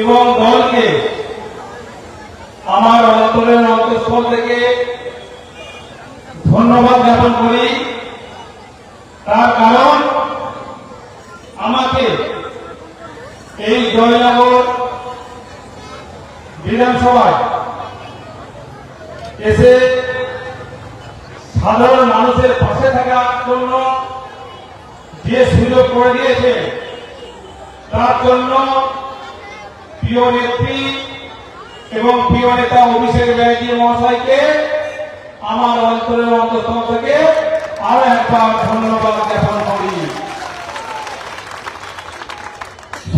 এবং দলকে আমার অন্তরের অন্তঃস্থল থেকে ধন্যবাদ জ্ঞাপন করি। তার কারণ আমাকে এই জয়নগর বিধানসভায় এসে সাধারণ মানুষের পাশে থাকার জন্য যে সুযোগ করে দিয়েছে, তার জন্য প্রিয় নেত্রী এবং প্রিয় নেতা অভিষেক ব্যানার্জি মহাশয়কে, আমার অন্তরের অন্তঃস্থল থেকে আরও একবার ধন্যবাদ জ্ঞাপন করি।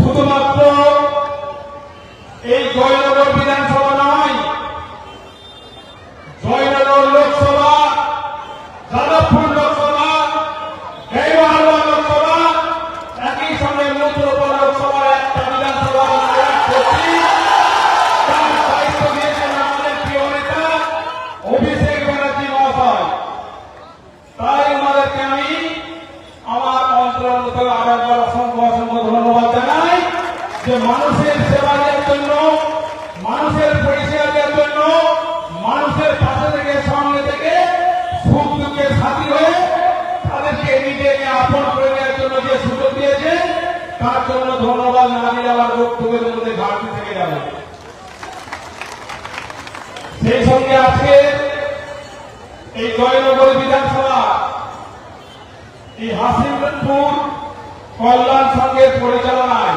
শুধুমাত্র এই জয়নগর বিধানসভা যে মানুষের সেবা দেওয়ার জন্য, মানুষের পরিষেবা দেওয়ার জন্য, মানুষের পাশে থেকে, সামনে থেকে সুখ দুঃখের সাথী হয়ে তাদেরকে নিজেকে আপন করে নেওয়ার জন্য যে সুযোগ দিয়েছে, তার জন্য ধন্যবাদ না আমার বক্তব্যের মধ্যে ঘাটতি থেকে যাবে। সেই সঙ্গে আজকে এই জয়নগর বিধানসভা, এই হাসিমপুর কল্যাণ সংঘের পরিচালনায়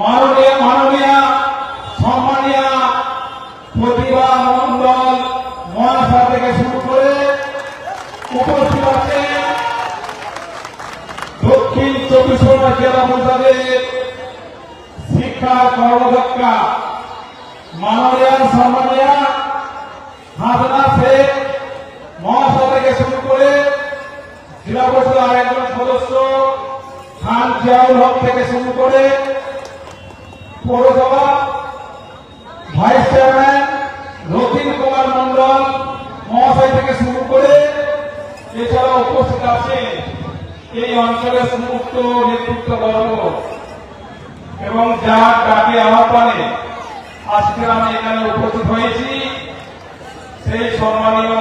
মাননীয় মাননীয়, সম্মানীয় প্রতিভা মন্ডল মহাশয় থেকে শুরু করে উপস্থিত আছেন দক্ষিণ চব্বিশ পরগনা জেলা পরিষদের শিক্ষা কর্মদক্ষা মাননীয়, সম্মানীয় হাসনা শেখ মহাশয় থেকে শুরু করে জেলা পরিষদের আরেকজন সদস্য খান জিয়াউল হক থেকে শুরু করে পৌরসভা ভাইস চেয়ারম্যান রতিন কুমার মন্ডল মহাশয় থেকে শুরু করে এছাড়া উপস্থিত আছেন এই অঞ্চলের সমস্ত নেতৃত্ব বর্গ। এবং যার ডাকে আহ্বানে আজকে আমি এখানে উপস্থিত হয়েছি। সেই সম্মানীয়